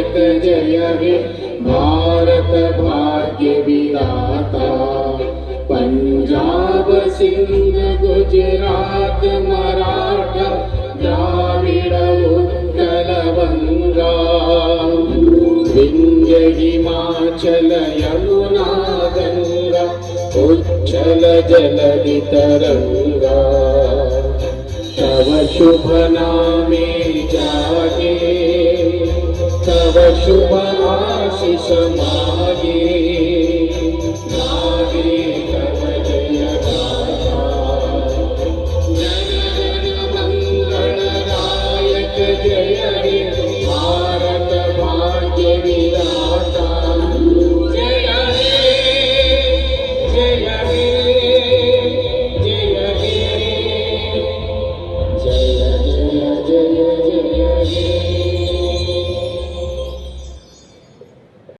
भारत जय वि भारत भाग्य विराता पञ्जाब सिंह गुजरात मराठ द्राविड उत्कल गङ्गा भूमाचलयुना गङ्गा उच्छल जलदितरङ्गा तव शुभनामे नव शुभ आशिष मागे नागे तव जय मंगलदायक जय हे भारत भाग्य विदाता जय हे जय हे जय हे जय जय जय जय हे